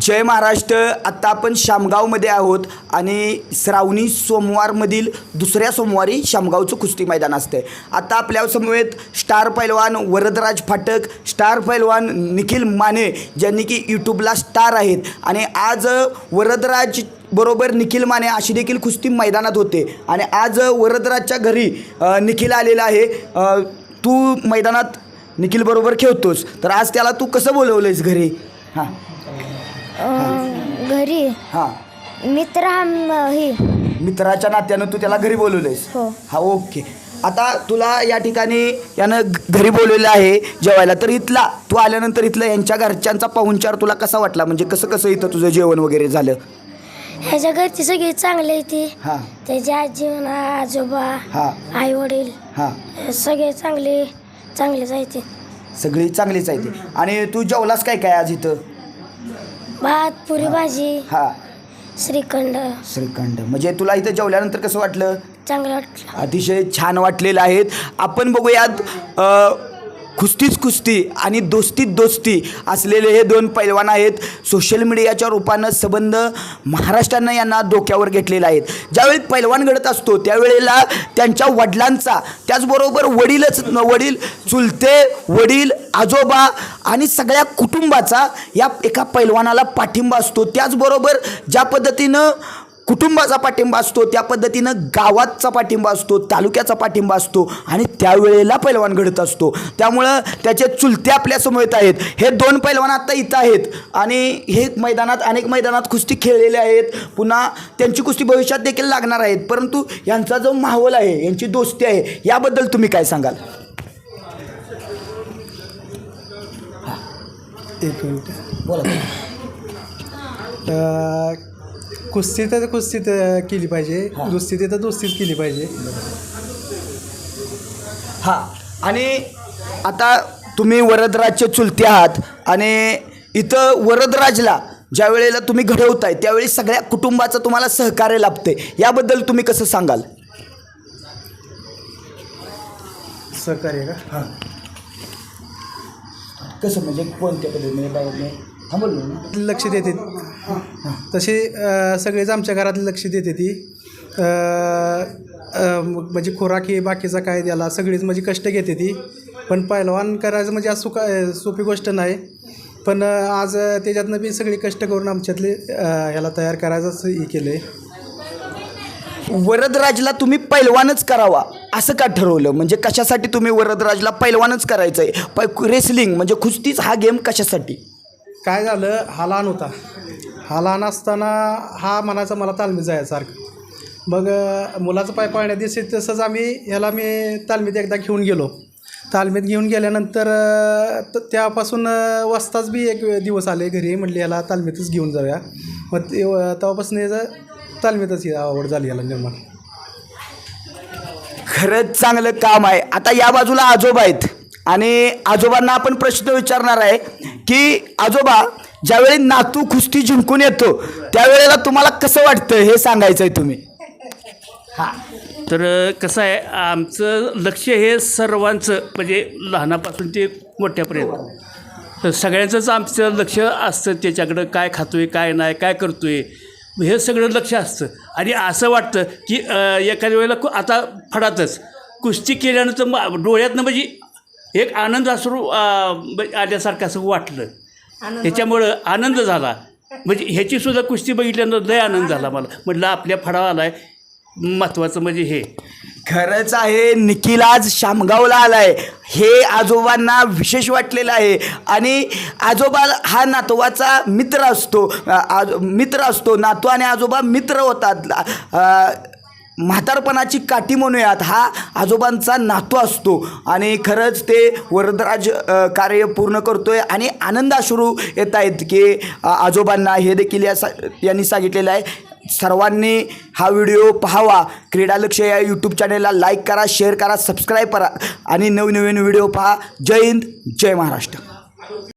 जय महाराष्ट्र. आत्ता आपण शामगावमध्ये आहोत आणि श्रावणी सोमवारमधील दुसऱ्या सोमवारी शामगावचं कुस्ती मैदान असते आता आपल्यासमवेत स्टार पैलवान वरदराज फाटक स्टार पैलवान निखिल माने ज्यांनी की यूट्यूबला स्टार आहेत. आणि आज वरदराज बरोबर निखिल माने अशी देखील कुस्ती मैदानात होते. आणि आज वरदराजच्या घरी निखिल आलेला आहे. तू मैदानात निखिलबरोबर खेळतोस. तर आज त्याला तू कसं बोलवलंयस घरी? हां. अं, घरी. हां. मित्र हे. मित्राच्या नात्यानं तू त्याला घरी बोलवलंयस. हो. हा ओके. आता तुला या ठिकाणी यानं घ- घरी बोलवलं आहे जेवायला तर इथला तू आल्यानंतर इथलं यांच्या घरच्यांचा पाहुणचार तुला कसा वाटला? म्हणजे कसं कसं इथं तुझं जेवण वगैरे झालं? ह्याच्या घरची सगळी चांगली आहे हां. त्याची आजी म्हणा आजोबा हां. आई वडील हां. सगळे चांगले चांगलेच आहे ते. सगळी चांगलीच आहे ती. आणि तू जेवलास काय काय आज इथं? भात पुरी भाजी हां. श्रीखंड. श्रीखंड. म्हणजे तुला इथं जेवल्यानंतर कसं वाटलं? चांगलं वाटलं. अतिशय छान वाटलेलं आहेत. आपण बघूयात अ, कुस्तीच कुस्ती आणि दोस्तीत दोस्ती असलेले हे दोन पैलवान आहेत. सोशल मीडियाच्या रूपानं संबंध महाराष्ट्रानं यांना डोक्यावर घेतलेला आहेत. ज्यावेळी पैलवान घडत असतो त्यावेळेला त्यांच्या वडिलांचा त्याचबरोबर वडीलच वडील चुलते वडील आजोबा आणि सगळ्या कुटुंबाचा या एका पैलवानाला पाठिंबा असतो. त्याचबरोबर ज्या पद्धतीनं कुटुंबाचा पाठिंबा असतो त्या पद्धतीनं गावाचा पाठिंबा असतो तालुक्याचा पाठिंबा असतो आणि त्यावेळेला पैलवान घडत असतो. त्यामुळं त्याचे चुलते आपल्यासमोर येत आहेत. हे दोन पैलवान आत्ता इथं आहेत. आणि हे मैदानात अनेक मैदानात कुस्ती खेळलेले आहेत. पुन्हा त्यांची कुस्ती भविष्यात देखील लागणार आहेत. परंतु यांचा जो माहोल आहे यांची दोस्ती आहे याबद्दल तुम्ही काय सांगाल? एक मिनिट. बोला. कुस्ती तर कुस्ती तर केली पाहिजे. दुस्ती तर दुस्तीच केली पाहिजे. हां. आणि आता तुम्ही वरदराजचे चुलते आहात आणि इथं वरदराजला ज्या वेळेला तुम्ही घडवताय त्यावेळी सगळ्या कुटुंबाचं तुम्हाला सहकार्य लाभते याबद्दल तुम्ही कसं सांगाल? सहकार्य का? हां. कसं म्हणजे कोणत्या पद्धतीने थांबल लक्ष देते. तसे सगळेच आमच्या घरातले लक्ष देते ती. म्हणजे खुराक हे बाकीचा काय त्याला सगळीच म्हणजे कष्ट घेते ती. पण पहिलवान करायचं म्हणजे आज सुका सोपी गोष्ट नाही. पण आज त्याच्यातनं बी सगळी कष्ट करून आमच्यातले ह्याला तयार करायचंच हे केलं आहे वरदराजला तुम्ही पैलवानच करावा असं का ठरवलं? म्हणजे कशासाठी तुम्ही वरदराजला पैलवानच करायचं आहे पै रेसलिंग म्हणजे कुस्तीच हा गेम कशासाठी? काय झालं? हा लहान होता. हा लहान असताना हा म्हणायचा मला तालमीत जायसारखं. मग मुलाचं पाय पाळण्यात दिसे तसंच आम्ही ह्याला मी तालमीत एकदा घेऊन गेलो. तालमीत घेऊन गेल्यानंतर त्यापासून वाजताच बी एक दिवस आले घरी म्हणले याला तालमीतच घेऊन जाऊया. मग ते तेव्हापासून याचं तालमीतच ही आवड झाली याला निर्माण. खरंच चांगलं काम आहे. आता या बाजूला आजोबा आहेत. आणि आजोबांना आपण प्रश्न विचारणार आहे की आजोबा ज्यावेळी नातू कुस्ती जिंकून येतो त्यावेळेला तुम्हाला कसं वाटतं? हे सांगायचं आहे तुम्ही तर कसं आहे आमचं लक्ष हे सर्वांचं म्हणजे लहानापासून ते मोठ्यापर्यंत. तर सगळ्यांचंच आमचं लक्ष असतं त्याच्याकडं काय खातो आहे काय नाही काय करतो आहे हे सगळं लक्ष असतं. आणि असं वाटतं की एखाद्या वेळेला कु- आता फडातच कुस्ती केल्यानंतर मग डोळ्यातनं म्हणजे एक आनंद असू म्हणजे आल्यासारखं असं वाटलं. ह्याच्यामुळं आनंद झाला. म्हणजे ह्याची सुद्धा कुस्ती बघितल्यानंतर लय आनंद झाला मला. म्हटलं आपल्या फडावा आलाय. महत्त्वाचं म्हणजे हे. खरंच आहे निखिल आज शामगावला आलाय. हे आजोबांना विशेष वाटलेलं आहे. आणि आजोबा हा नातवाचा मित्र असतो. आज मित्र असतो. नातू आणि आजोबा मित्र होतात. म्हातारपणाची काठी म्हणूयात. हा आजोबांचा नातू असतो. आणि खरंच ते वरदराज कार्य पूर्ण करतोय आणि आनंद अश्रू येत आहेत की आजोबांना हे देखील या सा यांनी सांगितलेलं आहे. सर्वांनी हा व्हिडिओ पाहावा. क्रीडा लक्ष या यूट्यूब चॅनेलला लाईक करा शेअर करा सबस्क्राईब करा आणि नवनवीन व्हिडिओ पहा. जय हिंद जय महाराष्ट्र.